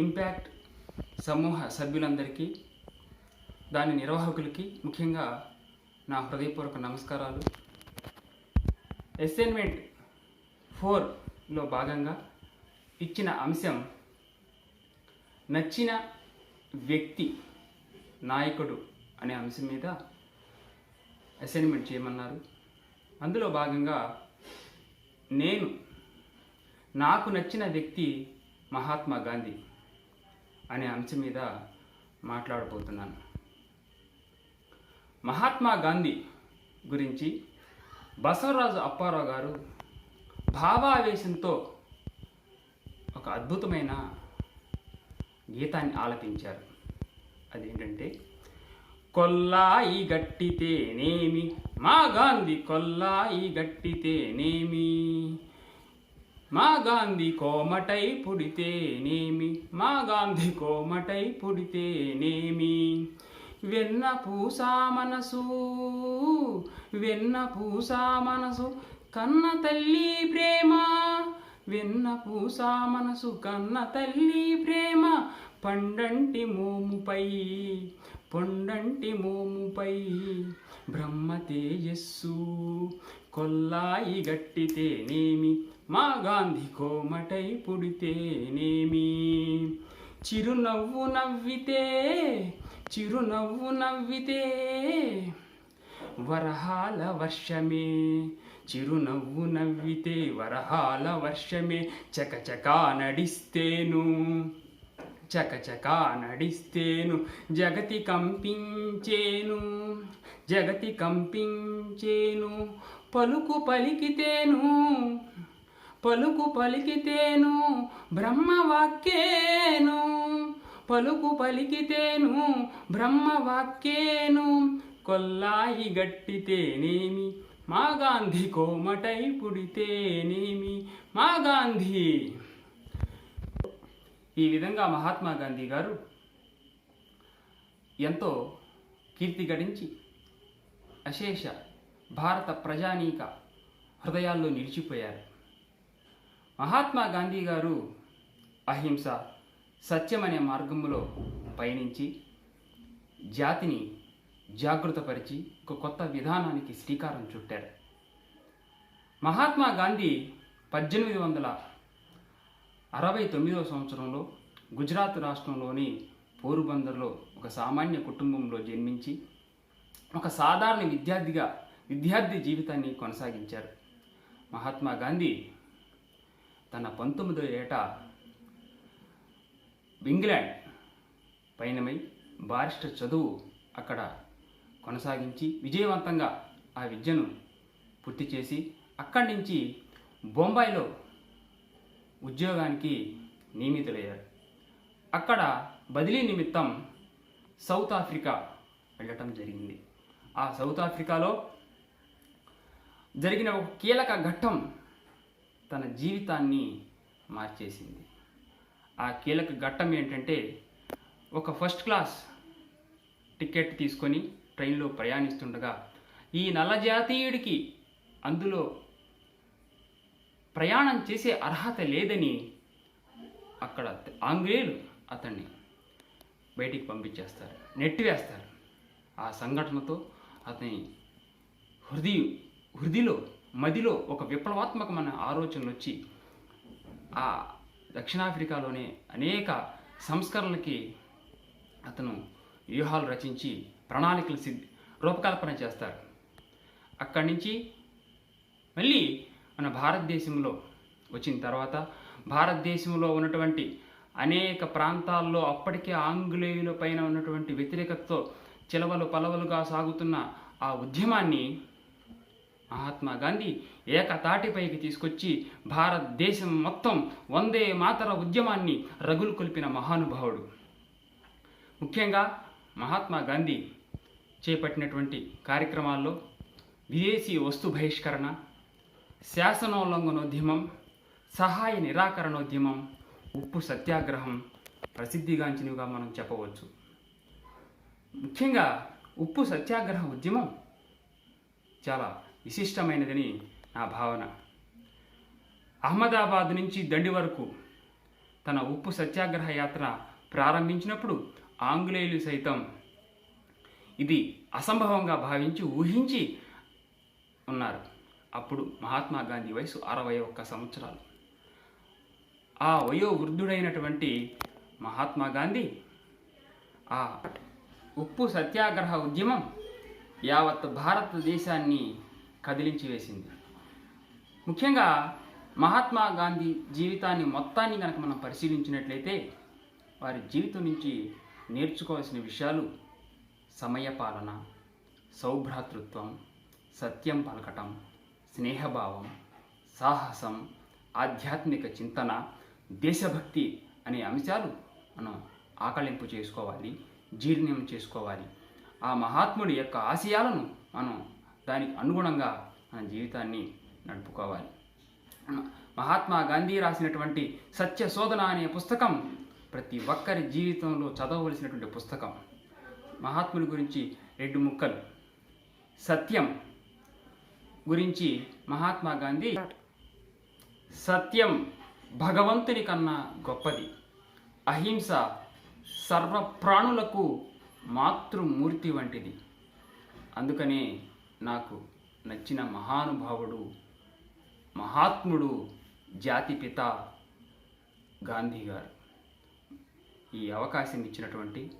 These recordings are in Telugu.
ఇంపాక్ట్ సమూహ సభ్యులందరికీ దాని నిర్వాహకులకి ముఖ్యంగా నా హృదయపూర్వక నమస్కారాలు. అసైన్మెంట్ ఫోర్లో భాగంగా ఇచ్చిన అంశం నచ్చిన వ్యక్తి నాయకుడు అనే అంశం మీద అసైన్మెంట్ చేయమన్నారు. అందులో భాగంగా నేను నాకు నచ్చిన వ్యక్తి మహాత్మా గాంధీ. అనే అంశం మీద మాట్లాడబోతున్నాను. మహాత్మా గాంధీ గురించి బసవరాజు అప్పారావు గారు భావావేశంతో ఒక అద్భుతమైన గీతాన్ని ఆలపించారు. అదేంటంటే కొల్లాయి గట్టితేనేమి? మా గాంధీ కొల్లాయి గట్టితేనేమి? మా గాంధీ కోమటై పుడితేనేమి? మా గాంధీ కోమటై పుడితేనేమి? వెన్న పూసా మనసు వెన్న పూసా మనసు కన్న తల్లి ప్రేమ. వెన్న పూసా మనసు కన్న తల్లి ప్రేమ. పండంటి మోముపై పొండంటి మోముపై బ్రహ్మ తేజస్సు. కొల్లాయి గట్టితేనేమి? మా గాంధీ కోమటై పుడితేనేమి? చిరునవ్వు నవ్వితే చిరునవ్వు నవ్వితే వరహాల వర్షమే. చిరునవ్వు నవ్వితే వరహాల వర్షమే. చకచకా నడిస్తేను చకచకా నడిస్తేను. జగతి కంపించేను జగతి కంపించేను. పలుకు పలికితేను పలుకు పలికితేను బ్రహ్మవాక్యేను. పలుకు పలికితేను బ్రహ్మవాక్యేను. కొల్లాయి గట్టితేనేమి? మా గాంధీ కోమటై పుడితేనేమి? మా గాంధీ. ఈ విధంగా మహాత్మా గాంధీ గారు ఎంతో కీర్తి గడించి అశేష భారత ప్రజానీక హృదయాల్లో నిలిచిపోయారు. మహాత్మా గాంధీ గారు అహింస సత్యం అనే మార్గంలో పయనించి జాతిని జాగృతపరిచి ఒక కొత్త విధానానికి శ్రీకారం చుట్టారు. మహాత్మా గాంధీ పద్దెనిమిది వందల అరవై తొమ్మిదవ సంవత్సరంలో గుజరాత్ రాష్ట్రంలోని పోరుబందర్లో ఒక సామాన్య కుటుంబంలో జన్మించి ఒక సాధారణ విద్యార్థిగా విద్యార్థి జీవితాన్ని కొనసాగించారు. మహాత్మా గాంధీ తన పంతొమ్మిదో ఏట ఇంగ్లాండ్ పయనమై బారిస్టర్ చదువు అక్కడ కొనసాగించి విజయవంతంగా ఆ విద్యను పూర్తి చేసి అక్కడి నుంచి బొంబాయిలో ఉద్యోగానికి నియమితులయ్యారు. అక్కడ బదిలీ నిమిత్తం సౌత్ ఆఫ్రికా వెళ్ళటం జరిగింది. ఆ సౌత్ ఆఫ్రికాలో జరిగిన ఒక కీలక ఘట్టం తన జీవితాన్ని మార్చేసింది. ఆ కీలక ఘట్టం ఏంటంటే ఒక ఫస్ట్ క్లాస్ టికెట్ తీసుకొని ట్రైన్లో ప్రయాణిస్తుండగా ఈ నల్లజాతీయుడికి అందులో ప్రయాణం చేసే అర్హత లేదని అక్కడ ఆంగ్లేయులు అతన్ని బయటికి పంపించేస్తారు నెట్టివేస్తారు. ఆ సంఘటనతో అతని హృదయం హృదిలో మదిలో ఒక విప్లవాత్మకమైన ఆలోచనలు వచ్చి ఆ దక్షిణాఫ్రికాలోనే అనేక సంస్కరణలకి అతను వ్యూహాలు రచించి ప్రణాళికలు సిద్ధి రూపకల్పన చేస్తారు. అక్కడి నుంచి మళ్ళీ మన భారతదేశంలో వచ్చిన తర్వాత భారతదేశంలో ఉన్నటువంటి అనేక ప్రాంతాల్లో అప్పటికే ఆంగ్లేయుల పైన ఉన్నటువంటి వ్యతిరేకతతో చిలవలు పలవలుగా సాగుతున్న ఆ ఉద్యమాన్ని మహాత్మా గాంధీ ఏకతాటిపైకి తీసుకొచ్చి భారతదేశం మొత్తం వందే మాతర ఉద్యమాన్ని రగులు కొలిపిన మహానుభావుడు. ముఖ్యంగా మహాత్మా గాంధీ చేపట్టినటువంటి కార్యక్రమాల్లో విదేశీ వస్తు బహిష్కరణ శాసనోల్లంఘనోద్యమం సహాయ నిరాకరణోద్యమం ఉప్పు సత్యాగ్రహం ప్రసిద్ధిగాంచినవిగా మనం చెప్పవచ్చు. ముఖ్యంగా ఉప్పు సత్యాగ్రహ ఉద్యమం చాలా విశిష్టమైనదని నా భావన. అహ్మదాబాద్ నుంచి దండి వరకు తన ఉప్పు సత్యాగ్రహ యాత్ర ప్రారంభించినప్పుడు ఆంగ్లేయులు సైతం ఇది అసంభవంగా భావించి ఊహించి ఉన్నారు. అప్పుడు మహాత్మా గాంధీ వయసు అరవై ఒక్క సంవత్సరాలు. ఆ వయోవృద్ధుడైనటువంటి మహాత్మా గాంధీ ఆ ఉప్పు సత్యాగ్రహ ఉద్యమం యావత్ భారతదేశాన్ని కదిలించి వేసింది. ముఖ్యంగా మహాత్మా గాంధీ జీవితాన్ని మొత్తాన్ని కనుక మనం పరిశీలించినట్లయితే వారి జీవితం నుంచి నేర్చుకోవాల్సిన విషయాలు సమయపాలన సౌభ్రాతృత్వం సత్యం పలకటం స్నేహభావం సాహసం ఆధ్యాత్మిక చింతన దేశభక్తి అనే అంశాలు మనం ఆకలింపు చేసుకోవాలి జీర్ణం చేసుకోవాలి. ఆ మహాత్ముడి యొక్క ఆశయాలను మనం దానికి అనుగుణంగా మన జీవితాన్ని నడుపుకోవాలి. మహాత్మా గాంధీ రాసినటువంటి సత్య శోధన అనే పుస్తకం ప్రతి ఒక్కరి జీవితంలో చదవవలసినటువంటి పుస్తకం. మహాత్ముల గురించి రెండు ముక్కలు. సత్యం గురించి మహాత్మా గాంధీ సత్యం భగవంతుని కన్నా గొప్పది. అహింస సర్వ ప్రాణులకు మాతృమూర్తి వంటిది. అందుకనే నాకు నచ్చిన మహానుభావుడు మహాత్ముడు జాతిపిత గాంధీ గారు. ఈ అవకాశం ఇచ్చినటువంటి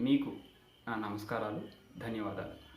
మీకు నా నమస్కారాలు ధన్యవాదాలు.